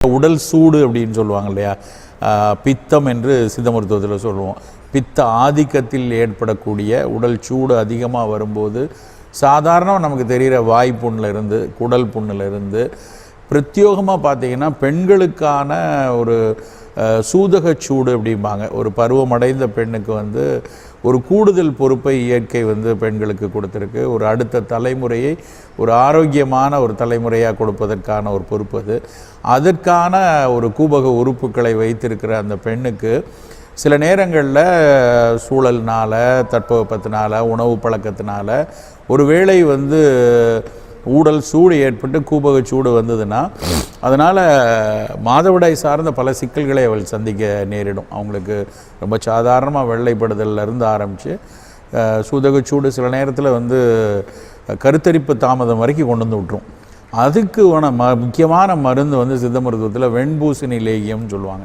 உடல் சூடு அப்படின்னு சொல்லுவாங்க இல்லையா? ஆஹ் பித்தம் என்று சித்த மருத்துவத்தில் சொல்லுவோம். பித்த ஆதிக்கத்தில் ஏற்படக்கூடிய உடல் சூடு அதிகமாக வரும்போது சாதாரணமாக நமக்கு தெரிகிற வாய் புண்ணுல இருந்து குடல் புண்ணுல இருந்து பிரத்யோகமாக பார்த்தீங்கன்னா பெண்களுக்கான ஒரு சூதகச் சூடு அப்படிம்பாங்க. ஒரு பருவமடைந்த பெண்ணுக்கு வந்து ஒரு கூடுதல் பொறுப்பை இயற்கை வந்து பெண்களுக்கு கொடுத்துருக்கு. ஒரு அடுத்த தலைமுறையை ஒரு ஆரோக்கியமான ஒரு தலைமுறையாக கொடுப்பதற்கான ஒரு பொறுப்பு அது. அதற்கான ஒரு கூபக உறுப்புகளை வைத்திருக்கிற அந்த பெண்ணுக்கு சில நேரங்களில் சூழல்னால தட்பவெப்பத்தினால உணவு பழக்கத்தினால ஒருவேளை வந்து ஊடல் சூடு ஏற்பட்டு கூபக சூடு வந்ததுன்னா அதனால் மாதவிடாய் சார்ந்த பல சிக்கல்களை அவள் சந்திக்க நேரிடும். அவங்களுக்கு ரொம்ப சாதாரணமாக வெள்ளைப்படுதல்ல இருந்து ஆரம்பித்து சூதகச்சூடு சில நேரத்தில் வந்து கருத்தரிப்பு தாமதம் வரைக்கும் கொண்டு வந்து விட்ரும் அதுக்கு ம முக்கியமான மருந்து வந்து சித்த மருத்துவத்தில் வெண்பூசணி லேகியம்னு சொல்லுவாங்க.